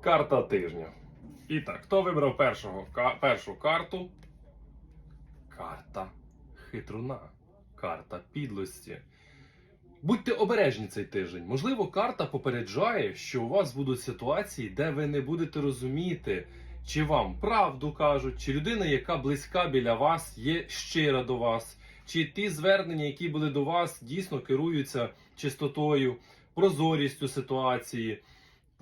Карта тижня. І так, хто вибрав першого, ка- першу карту? Карта хитруна. Карта підлості. Будьте обережні цей тиждень. Можливо, карта попереджає, що у вас будуть ситуації, де ви не будете розуміти, чи вам правду кажуть, чи людина, яка близька біля вас, є щира до вас, чи ті звернення, які були до вас, дійсно керуються чистотою, прозорістю ситуації.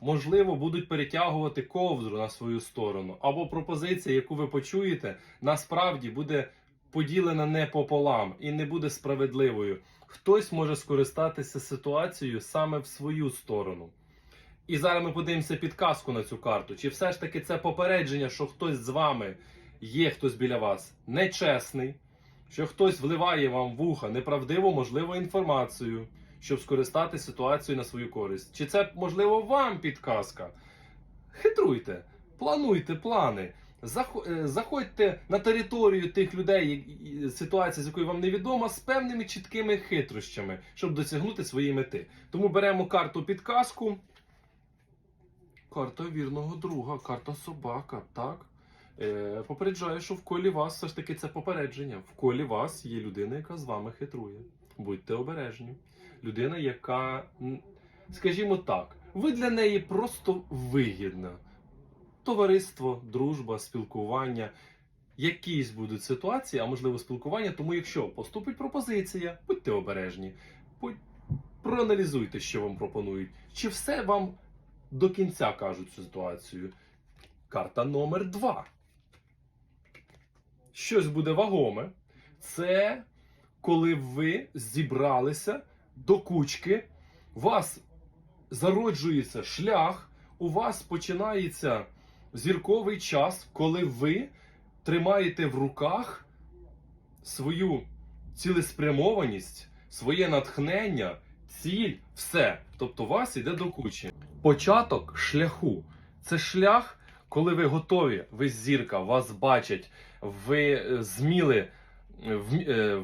Можливо, будуть перетягувати ковдру на свою сторону, або пропозиція, яку ви почуєте, насправді буде поділена не пополам і не буде справедливою. Хтось може скористатися ситуацією саме в свою сторону. І зараз ми подивимося підказку на цю карту. Чи все ж таки це попередження, що хтось з вами є, хтось біля вас нечесний, що хтось вливає вам в вуха неправдиву, можливу інформацію, щоб скористати ситуацією на свою користь. Чи це можливо вам підказка? Хитруйте, плануйте плани. Е, Заходьте на територію тих людей, ситуація, з якою вам невідома, з певними чіткими хитрощами, щоб досягнути своєї мети. Тому беремо карту підказку. Карта вірного друга, карта собака, так? Е, попереджаю, що в колі вас все ж таки це попередження. В колі вас є людина, яка з вами хитрує. Будьте обережні. Людина, яка, скажімо так, ви для неї просто вигідна. Товариство, дружба, спілкування. Якісь будуть ситуації, а можливо спілкування. Тому, якщо поступить пропозиція, будьте обережні. Проаналізуйте, що вам пропонують. Чи все вам до кінця кажуть цю ситуацію? Карта номер два. Щось буде вагоме. Це коли ви зібралися до кучки, у вас зароджується шлях, у вас починається зірковий час, коли ви тримаєте в руках свою цілеспрямованість, своє натхнення, ціль, все. Тобто вас іде до кучі. Початок шляху. Це шлях, коли ви готові, ви зірка, вас бачать, ви е, зміли,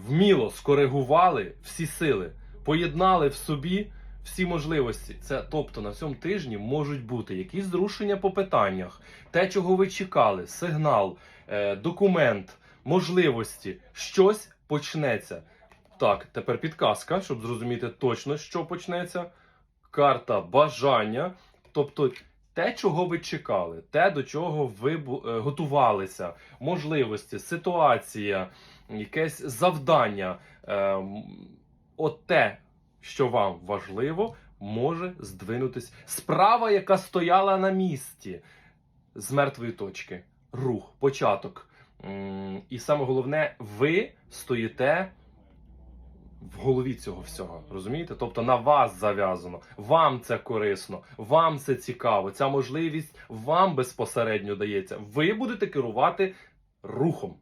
вміло скоригували всі сили, поєднали в собі всі можливості. Це тобто на цьому тижні можуть бути якісь зрушення по питаннях, те, чого ви чекали, сигнал, е, документ, можливості, щось почнеться. Так, тепер підказка, щоб зрозуміти точно, що почнеться. Карта бажання, тобто те, чого ви чекали, те, до чого ви е, готувалися, можливості, ситуація, якесь завдання. Е, от те, що вам важливо, може здвинутись. Справа, яка стояла на місці з мертвої точки. Рух, початок. І саме головне, ви стоїте в голові цього всього. Розумієте? Тобто на вас зав'язано, вам це корисно, вам це цікаво. Ця можливість вам безпосередньо дається. Ви будете керувати рухом.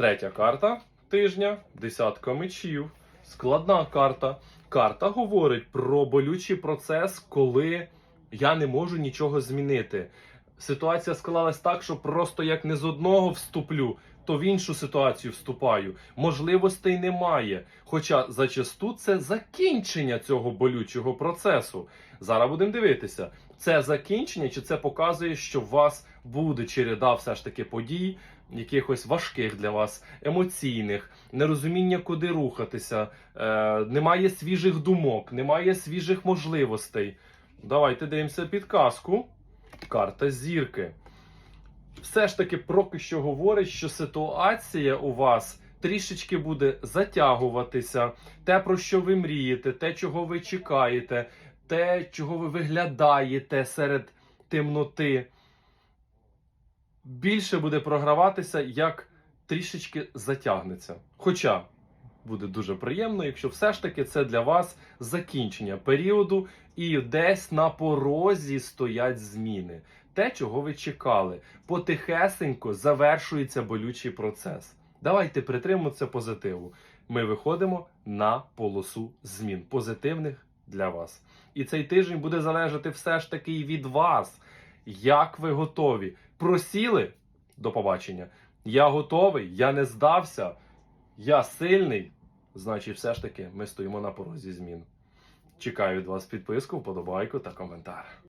Третя карта тижня десятка мечів. Складна карта. Карта говорить про болючий процес, коли я не можу нічого змінити. Ситуація склалась так, що просто як не з одного вступлю, то в іншу ситуацію вступаю. Можливостей немає. Хоча зачасту це закінчення цього болючого процесу. Зараз будемо дивитися, це закінчення, чи це показує, що у вас буде череда все ж таки подій, якихось важких для вас, емоційних, нерозуміння, куди рухатися, е, немає свіжих думок, немає свіжих можливостей. Давайте дивимося підказку. Карта зірки. Все ж таки поки що говорить, що ситуація у вас трішечки буде затягуватися. Те, про що ви мрієте, те, чого ви чекаєте, те, чого ви виглядаєте серед темноти, більше буде програватися, як трішечки затягнеться. Хоча буде дуже приємно, якщо все ж таки це для вас закінчення періоду і десь на порозі стоять зміни. Те, чого ви чекали, потихесенько завершується болючий процес. Давайте притримуємося позитиву. Ми виходимо на полосу змін позитивних для вас. І цей тиждень буде залежати все ж таки від вас. Як ви готові? Просіли? До побачення. Я готовий, я не здався, я сильний. Значить, все ж таки ми стоїмо на порозі змін. Чекаю від вас підписку, вподобайку та коментар.